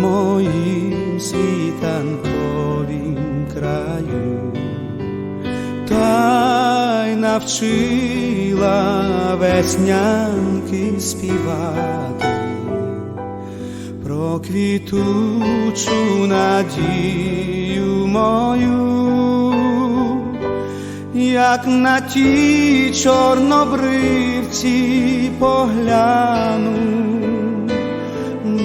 моїм світанковім краю, та й навчила веснянки співати про квітучу надію мою як на ті чорнобривці погляну,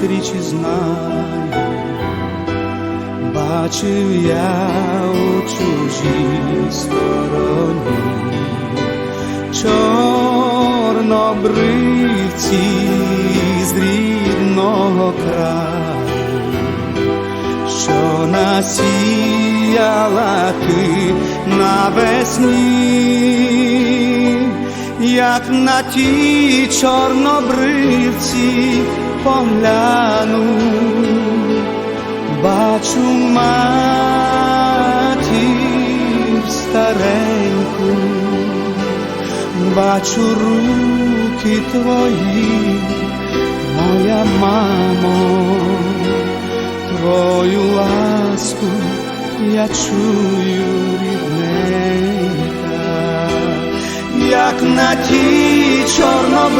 Зустрічі знаю, бачив я у чужій стороні, чорнобривці з рідного краю, що насіяла ти навесні як на ті чорнобривці погляну, бачу матір стареньку, бачу руки твої, моя мамо, твою ласку я чую рідненька як на ті чорнобривці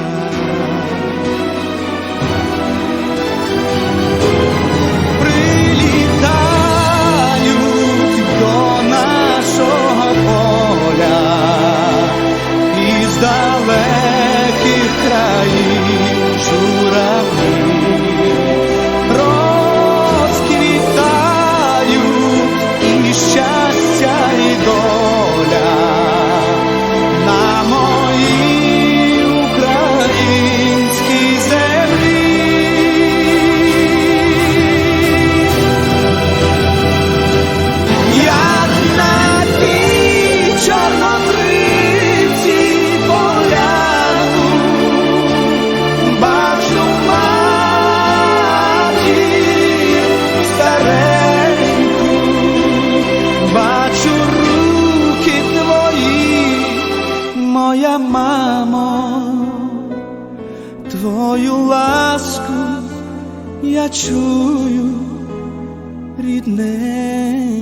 Моя мамо, твою ласку я чую рідненька.